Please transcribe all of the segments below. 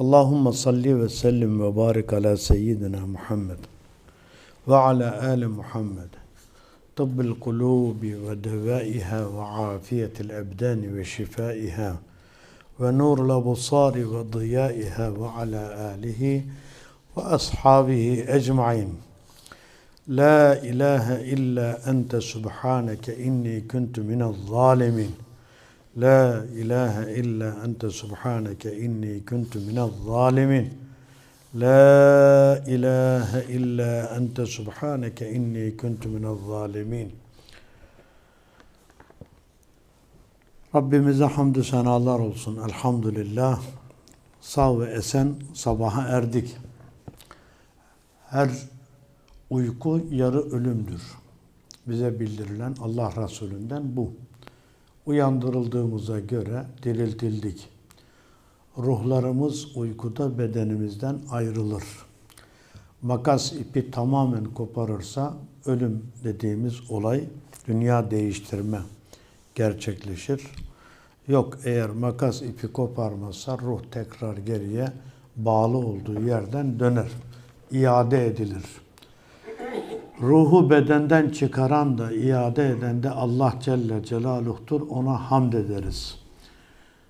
اللهم صل وسلم وبارك على سيدنا محمد وعلى آل محمد. طب القلوب ودوائها وعافية الأبدان وشفائها ونور الأبصار وضيائها وعلى آله وأصحابه أجمعين. لا إله إلا أنت سبحانك إني كنت من الظالمين. La ilahe illa ente subhaneke inni kuntu minel zalimin. La ilahe illa ente subhaneke inni kuntu minel zalimin. Rabbimize hamdü senalar olsun. Elhamdülillah. Sağ ve esen sabaha erdik. Her uyku yarı ölümdür. Bize bildirilen Allah Resulü'nden bu. Uyandırıldığımıza göre diriltildik. Ruhlarımız uykuda bedenimizden ayrılır. Makas ipi tamamen koparırsa ölüm dediğimiz olay dünya değiştirme gerçekleşir. Yok eğer makas ipi koparmazsa ruh tekrar geriye bağlı olduğu yerden döner. iade edilir. Ruhu bedenden çıkaran da iade eden de Allah Celle Celaluh'tur. Ona hamd ederiz.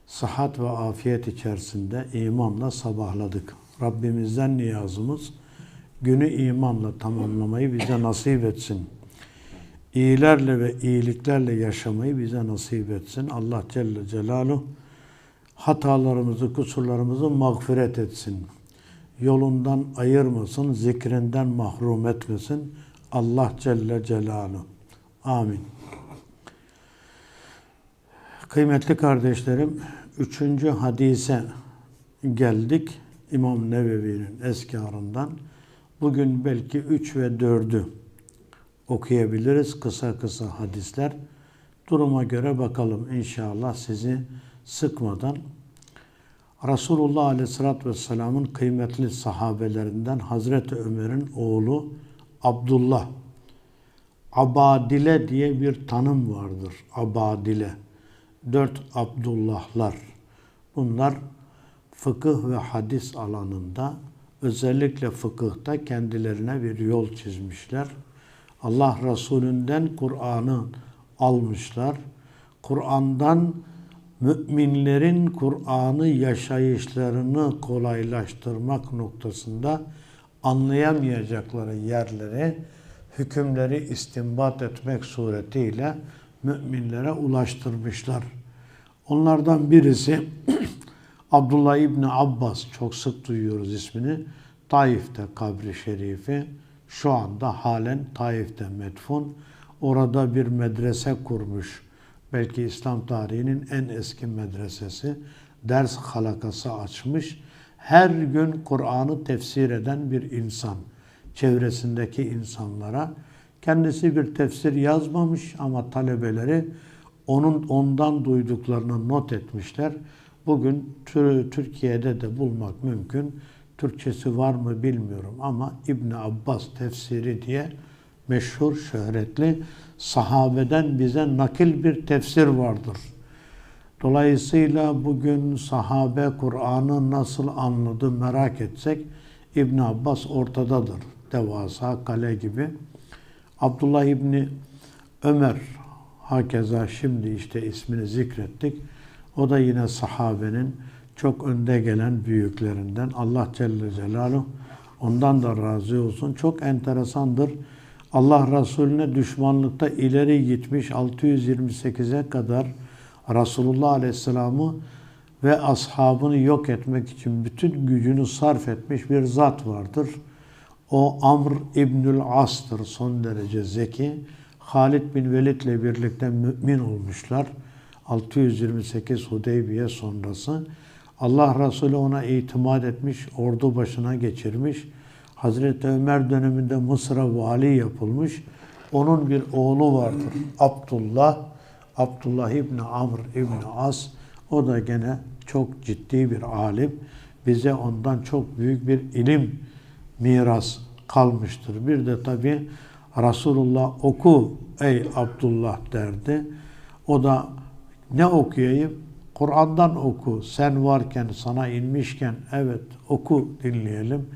Sıhhat ve afiyet içerisinde imanla sabahladık. Rabbimizden niyazımız günü imanla tamamlamayı bize nasip etsin. İyilerle ve iyiliklerle yaşamayı bize nasip etsin. Allah Celle Celaluhu hatalarımızı, kusurlarımızı mağfiret etsin. Yolundan ayırmasın, zikrinden mahrum etmesin. Allah Celle Celaluhu. Amin. Kıymetli kardeşlerim, üçüncü hadise geldik. İmam Nevevi'nin eskarından. Bugün belki üç ve dördü okuyabiliriz. Kısa kısa hadisler. Duruma göre bakalım inşallah sizi sıkmadan. Resulullah Aleyhisselatü Vesselam'ın kıymetli sahabelerinden Hazreti Ömer'in oğlu Abdullah. Abadile diye bir tanım vardır. Abadile. Dört Abdullahlar. Bunlar fıkıh ve hadis alanında özellikle fıkıhta kendilerine bir yol çizmişler. Allah Resulünden Kur'an'ı almışlar. Kur'an'dan müminlerin Kur'an'ı yaşayışlarını kolaylaştırmak noktasında anlayamayacakları yerlere hükümleri istinbat etmek suretiyle müminlere ulaştırmışlar. Onlardan birisi Abdullah İbni Abbas, çok sık duyuyoruz ismini. Taif'te kabri şerifi, şu anda halen Taif'te metfun. Orada bir medrese kurmuş. Belki İslam tarihinin en eski medresesi. Ders halakası açmış. Her gün Kur'an'ı tefsir eden bir insan. Çevresindeki insanlara. Kendisi bir tefsir yazmamış ama talebeleri onun ondan duyduklarını not etmişler. Bugün Türkiye'de de bulmak mümkün. Türkçesi var mı bilmiyorum ama İbn Abbas tefsiri diye meşhur, şöhretli sahabeden bize nakil bir tefsir vardır. Dolayısıyla bugün sahabe Kur'an'ı nasıl anladı merak etsek İbn Abbas ortadadır. Devasa kale gibi. Abdullah İbni Ömer hakeza şimdi işte ismini zikrettik. O da yine sahabenin çok önde gelen büyüklerinden. Allah Celle Celaluhu ondan da razı olsun. Çok enteresandır. Allah Resulüne düşmanlıkta ileri gitmiş 628'e kadar Resulullah Aleyhisselam'ı ve ashabını yok etmek için bütün gücünü sarf etmiş bir zat vardır. O Amr İbnül As'tır son derece zeki. Halid bin Velid ile birlikte mümin olmuşlar. 628 Hudeybiye sonrası. Allah Resulü ona itimat etmiş, ordu başına geçirmiş. Hazreti Ömer döneminde Mısır'a vali yapılmış. Onun bir oğlu vardır. Abdullah. Abdullah İbni Amr İbni As. O da gene çok ciddi bir alim. Bize ondan çok büyük bir ilim miras kalmıştır. Bir de tabi Resulullah oku ey Abdullah derdi. O da ne okuyayım? Kur'an'dan oku. Sen varken, sana inmişken evet oku dinleyelim.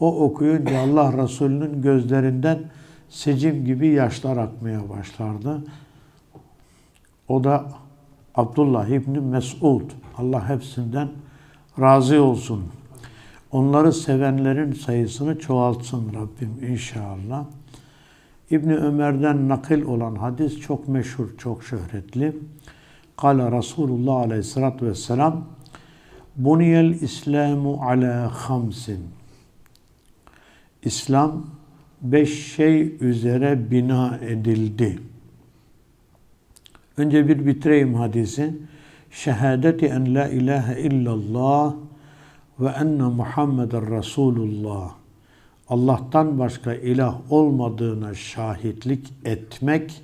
O okuyunca Allah Resulü'nün gözlerinden secim gibi yaşlar akmaya başlardı. O da Abdullah İbni Mesud. Allah hepsinden razı olsun. Onları sevenlerin sayısını çoğaltsın Rabbim inşallah. İbni Ömer'den nakil olan hadis çok meşhur, çok şöhretli. Kale Resulullah aleyhissalatü vesselam Buniyel İslamu ala hamsin. İslam beş şey üzere bina edildi. Önce bir bitireyim hadisi. Şehadeti en la ilahe illallah ve enne Muhammeden Resulullah. Allah'tan başka ilah olmadığına şahitlik etmek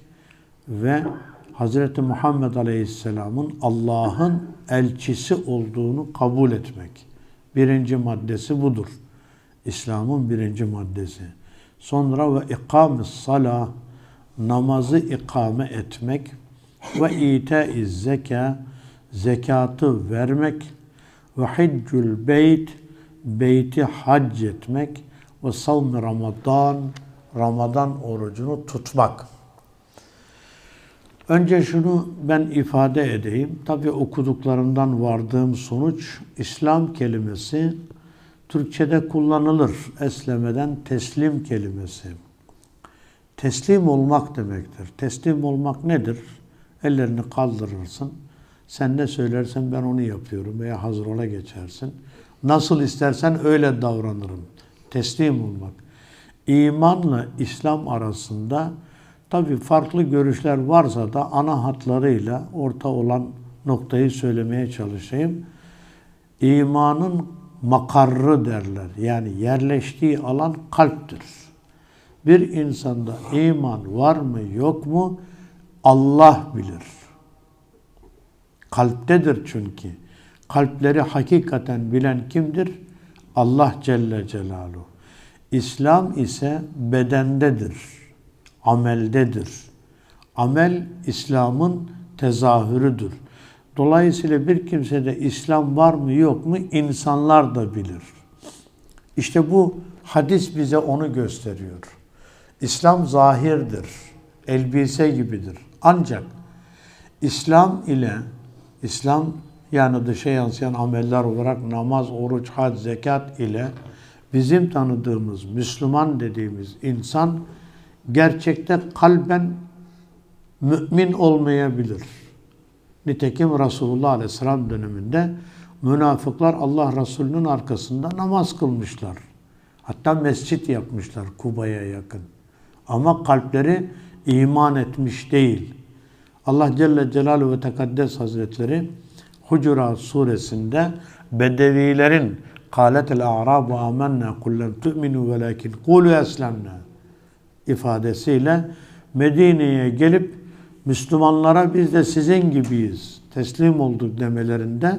ve Hz. Muhammed Aleyhisselam'ın Allah'ın elçisi olduğunu kabul etmek. Birinci maddesi budur. İslam'ın birinci maddesi. Sonra ve ikamis salah, namazı ikame etmek ve ite-i zeka, zekatı vermek ve hiccül beyt, beyti hac etmek ve savm Ramazan, Ramazan orucunu tutmak. Önce şunu ben ifade edeyim. Tabi okuduklarımdan vardığım sonuç İslam kelimesi Türkçe'de kullanılır. Eslemeden teslim kelimesi. Teslim olmak demektir. Teslim olmak nedir? Ellerini kaldırırsın. Sen ne söylersen ben onu yapıyorum veya hazır ola geçersin. Nasıl istersen öyle davranırım. Teslim olmak. İmanla İslam arasında tabi farklı görüşler varsa da ana hatlarıyla orta olan noktayı söylemeye çalışayım. İmanın makarrı derler. Yani yerleştiği alan kalptir. Bir insanda iman var mı yok mu Allah bilir. Kalptedir çünkü. Kalpleri hakikaten bilen kimdir? Allah Celle Celaluhu. İslam ise bedendedir, ameldedir. Amel İslam'ın tezahürüdür. Dolayısıyla bir kimsede İslam var mı yok mu insanlar da bilir. İşte bu hadis bize onu gösteriyor. İslam zahirdir, elbise gibidir. Ancak İslam ile İslam yani dışa yansıyan ameller olarak namaz, oruç, hac, zekat ile bizim tanıdığımız Müslüman dediğimiz insan gerçekte kalben mümin olmayabilir. Nitekim Resulullah Aleyhisselam döneminde münafıklar Allah Resulü'nün arkasında namaz kılmışlar. Hatta mescit yapmışlar Kuba'ya yakın. Ama kalpleri iman etmiş değil. Allah Celle Celaluhu ve Tekaddes Hazretleri Hucurat suresinde Bedevilerin kâletel a'rabu amennâ kullem tu'minu velakin kulu eslemnâ ifadesiyle Medine'ye gelip Müslümanlara biz de sizin gibiyiz, teslim olduk demelerinde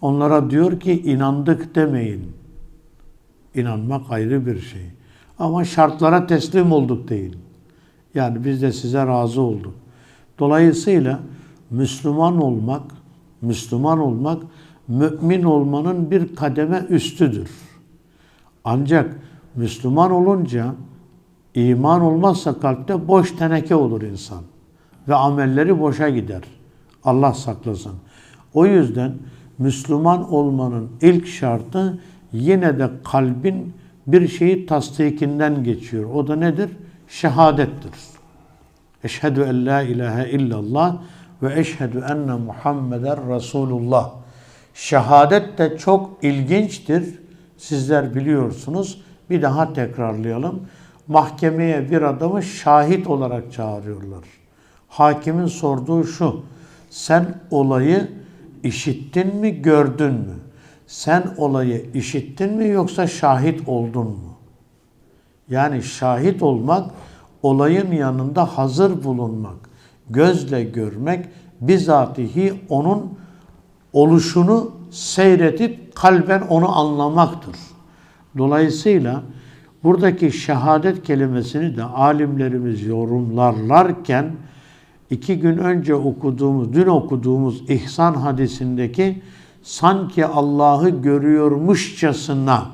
onlara diyor ki inandık demeyin. İnanmak ayrı bir şey. Ama şartlara teslim olduk deyin. Yani biz de size razı olduk. Dolayısıyla Müslüman olmak, Müslüman olmak mümin olmanın bir kademe üstüdür. Ancak Müslüman olunca iman olmazsa kalpte boş teneke olur insan ve amelleri boşa gider. Allah saklasın. O yüzden Müslüman olmanın ilk şartı yine de kalbin bir şeyi tasdikinden geçiyor. O da nedir? Şehadettir. Eşhedü en la ilahe illallah ve eşhedü enne Muhammeden Resulullah. Şehadet de çok ilginçtir. Sizler biliyorsunuz. Bir daha tekrarlayalım. Mahkemeye bir adamı şahit olarak çağırıyorlar. Hakimin sorduğu şu. Sen olayı işittin mi, gördün mü? Sen olayı işittin mi yoksa şahit oldun mu? Yani şahit olmak, olayın yanında hazır bulunmak, gözle görmek, bizatihi onun oluşunu seyredip kalben onu anlamaktır. Dolayısıyla buradaki şehadet kelimesini de alimlerimiz yorumlarlarken iki gün önce okuduğumuz, dün okuduğumuz İhsan hadisindeki sanki Allah'ı görüyormuşçasına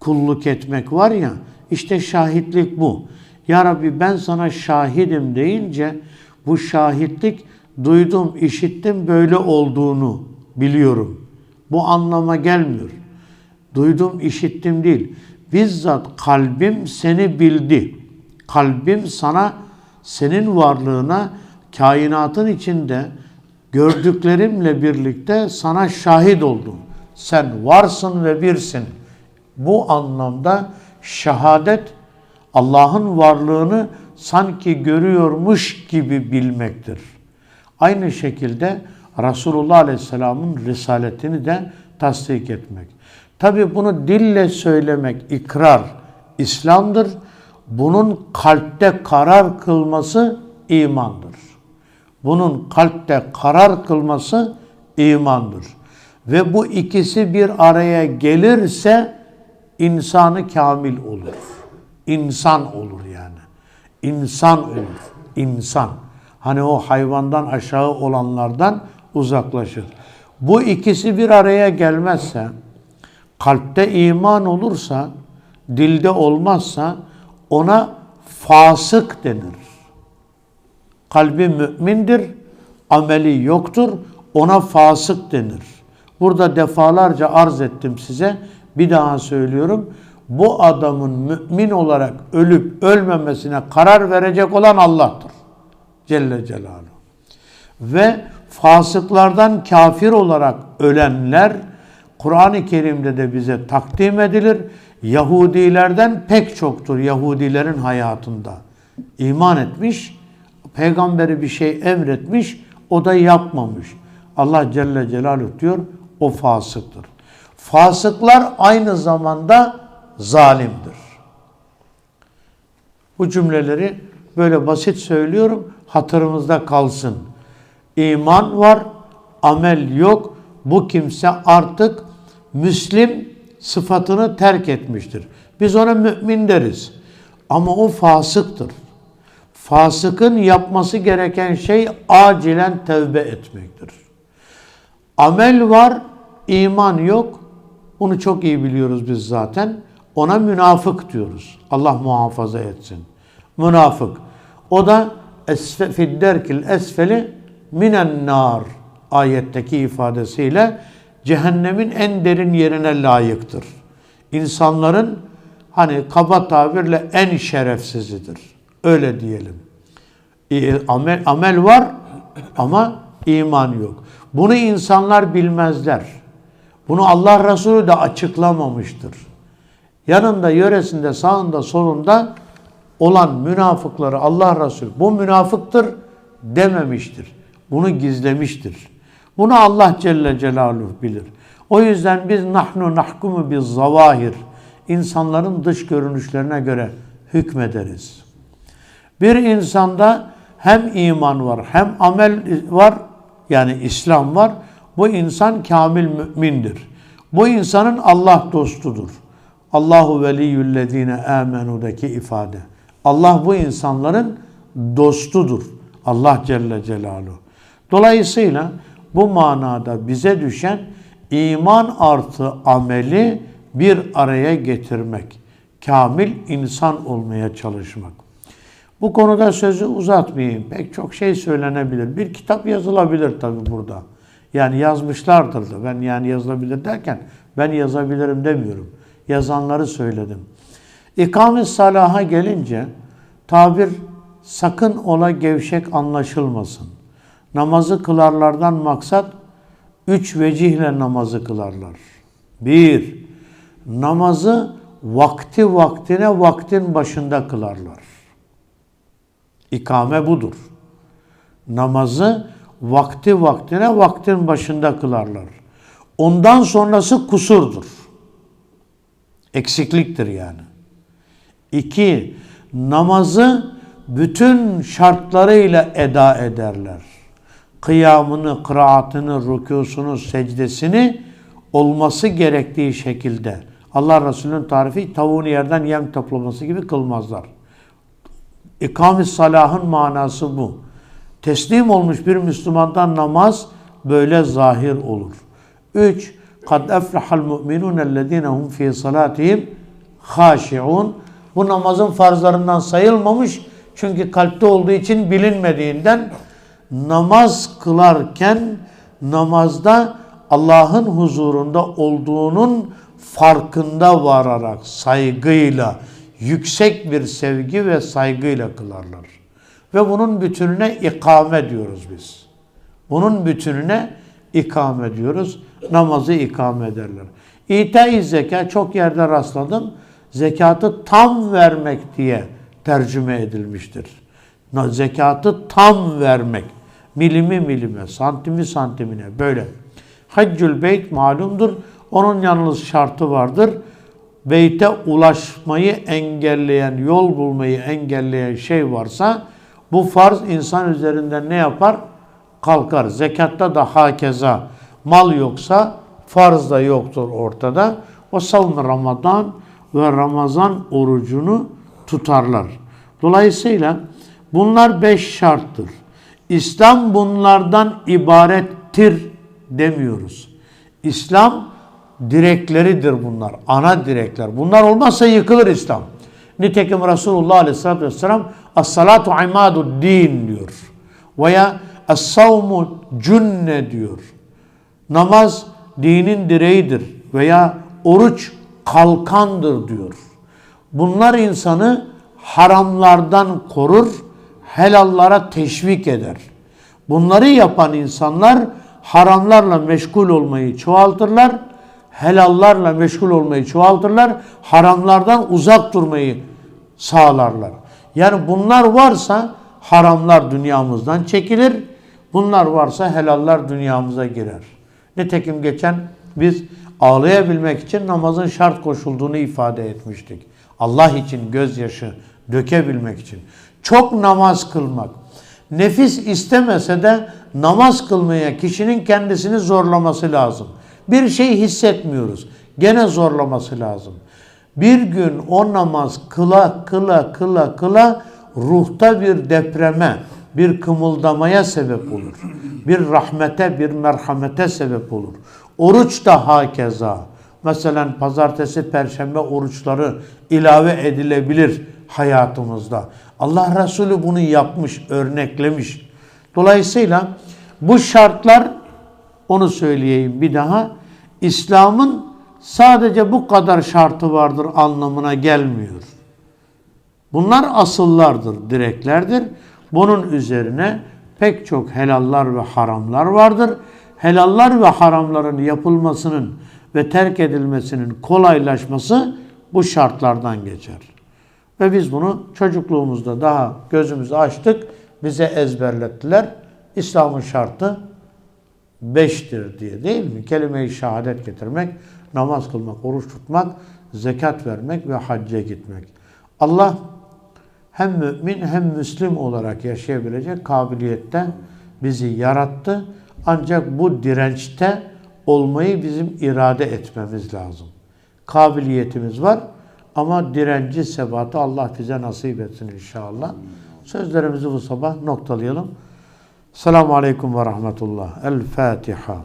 kulluk etmek var ya, işte şahitlik bu. Ya Rabbi ben sana şahidim deyince bu şahitlik duydum, işittim böyle olduğunu biliyorum. Bu anlama gelmiyor. Duydum, işittim değil. Bizzat kalbim seni bildi. Kalbim sana, senin varlığına, kainatın içinde gördüklerimle birlikte sana şahit oldum. Sen varsın ve birsin. Bu anlamda şehadet Allah'ın varlığını sanki görüyormuş gibi bilmektir. Aynı şekilde Resulullah Aleyhisselam'ın risaletini de tasdik etmek. Tabi bunu dille söylemek ikrar İslam'dır. Bunun kalpte karar kılması imandır. Bunun kalpte karar kılması imandır. Ve bu ikisi bir araya gelirse insanı kamil olur. İnsan olur yani. İnsan olur. İnsan. Hani o hayvandan aşağı olanlardan uzaklaşır. Bu ikisi bir araya gelmezse, kalpte iman olursa, dilde olmazsa ona fasık denir. Kalbi mümindir, ameli yoktur, ona fasık denir. Burada defalarca arz ettim size, bir daha söylüyorum. Bu adamın mümin olarak ölüp ölmemesine karar verecek olan Allah'tır. Celle Celaluhu. Ve fasıklardan kafir olarak ölenler Kur'an-ı Kerim'de de bize takdim edilir. Yahudilerden pek çoktur Yahudilerin hayatında. İman etmiş, peygamberi bir şey emretmiş, o da yapmamış. Allah Celle Celaluhu diyor, o fasıktır. Fasıklar aynı zamanda zalimdir. Bu cümleleri böyle basit söylüyorum, hatırımızda kalsın. İman var, amel yok. Bu kimse artık Müslim sıfatını terk etmiştir. Biz ona mümin deriz. Ama o fasıktır. Fasıkın yapması gereken şey acilen tevbe etmektir. Amel var, iman yok. Bunu çok iyi biliyoruz biz zaten. Ona münafık diyoruz. Allah muhafaza etsin. Münafık. O da esfe, fidderkil esfeli minen nar ayetteki ifadesiyle cehennemin en derin yerine layıktır. İnsanların hani kaba tabirle en şerefsizidir. Öyle diyelim. Amel, amel var ama iman yok. Bunu insanlar bilmezler. Bunu Allah Resulü de açıklamamıştır. Yanında, yöresinde, sağında, solunda olan münafıkları Allah Resulü bu münafıktır dememiştir. Bunu gizlemiştir. Bunu Allah Celle Celaluhu bilir. O yüzden biz nahnu nahkumu biz zavahir insanların dış görünüşlerine göre hükmederiz. Bir insanda hem iman var hem amel var yani İslam var. Bu insan kamil mümindir. Bu insanın Allah dostudur. Allahu veliyyüllezine amenu'daki ifade. Allah bu insanların dostudur. Allah Celle Celaluhu. Dolayısıyla bu manada bize düşen iman artı ameli bir araya getirmek. Kamil insan olmaya çalışmak. Bu konuda sözü uzatmayayım. Pek çok şey söylenebilir. Bir kitap yazılabilir tabi burada. Yani yazmışlardır da. Ben yani yazılabilir derken ben yazabilirim demiyorum. Yazanları söyledim. İkamet salaha gelince tabir sakın ola gevşek anlaşılmasın. Namazı kılarlardan maksat üç vecihle namazı kılarlar. Bir, namazı vakti vaktine vaktin başında kılarlar. İkame budur. Namazı vakti vaktine vaktin başında kılarlar. Ondan sonrası kusurdur. Eksikliktir yani. İki, namazı bütün şartlarıyla eda ederler. Kıyamını, kıraatını, rükûsunu, secdesini olması gerektiği şekilde. Allah Resulü'nün tarifi tavuğunu yerden yem toplaması gibi kılmazlar. İkam-ı salahın manası bu. Teslim olmuş bir Müslümandan namaz böyle zahir olur. 3. Kad eflahal mu'minun ellezine hum fi salatihim haşiun. Bu namazın farzlarından sayılmamış. Çünkü kalpte olduğu için bilinmediğinden namaz kılarken namazda Allah'ın huzurunda olduğunun farkında vararak saygıyla, yüksek bir sevgi ve saygıyla kılarlar. Ve bunun bütününe ikame diyoruz biz. Bunun bütününe ikame diyoruz. Namazı ikame ederler. İta-i zeka çok yerde rastladım. Zekatı tam vermek diye tercüme edilmiştir. Zekatı tam vermek. Milimi milime, santimi santimine böyle. Haccül beyt malumdur. Onun yalnız şartı vardır. Beyte ulaşmayı engelleyen, yol bulmayı engelleyen şey varsa bu farz insan üzerinden ne yapar? Kalkar. Zekatta da hakeza. Mal yoksa farz da yoktur ortada. O savun Ramazan ve Ramazan orucunu tutarlar. Dolayısıyla bunlar beş şarttır. İslam bunlardan ibarettir demiyoruz. İslam direkleridir bunlar. Ana direkler. Bunlar olmazsa yıkılır İslam. Nitekim Resulullah Aleyhisselatü Vesselam As-salatu imadu din diyor. Veya Es-savmu cünne diyor. Namaz dinin direğidir. Veya oruç kalkandır diyor. Bunlar insanı haramlardan korur, helallara teşvik eder. Bunları yapan insanlar haramlarla meşgul olmayı çoğaltırlar, helallarla meşgul olmayı çoğaltırlar, haramlardan uzak durmayı sağlarlar. Yani bunlar varsa haramlar dünyamızdan çekilir, bunlar varsa helallar dünyamıza girer. Nitekim geçen biz ağlayabilmek için namazın şart koşulduğunu ifade etmiştik. Allah için gözyaşı dökebilmek için. Çok namaz kılmak. Nefis istemese de namaz kılmaya kişinin kendisini zorlaması lazım. Bir şey hissetmiyoruz. Gene zorlaması lazım. Bir gün o namaz kıla kıla kıla kıla ruhta bir depreme, bir kımıldamaya sebep olur. Bir rahmete, bir merhamete sebep olur. Oruç da hakeza. Mesela pazartesi, perşembe oruçları ilave edilebilir hayatımızda. Allah Resulü bunu yapmış, örneklemiş. Dolayısıyla bu şartlar onu söyleyeyim bir daha. İslam'ın sadece bu kadar şartı vardır anlamına gelmiyor. Bunlar asıllardır, direklerdir. Bunun üzerine pek çok helallar ve haramlar vardır. Helallar ve haramların yapılmasının ve terk edilmesinin kolaylaşması bu şartlardan geçer. Ve biz bunu çocukluğumuzda daha gözümüzü açtık, bize ezberlettiler. İslam'ın şartı beştir diye değil mi? Kelime-i şehadet getirmek, namaz kılmak, oruç tutmak, zekat vermek ve hacca gitmek. Allah hem mümin hem müslim olarak yaşayabilecek kabiliyette bizi yarattı. Ancak bu dirençte olmayı bizim irade etmemiz lazım. Kabiliyetimiz var ama direnci, sebatı Allah bize nasip etsin inşallah. Sözlerimizi bu sabah noktalayalım. السلام عليكم ورحمة الله. الفاتحة.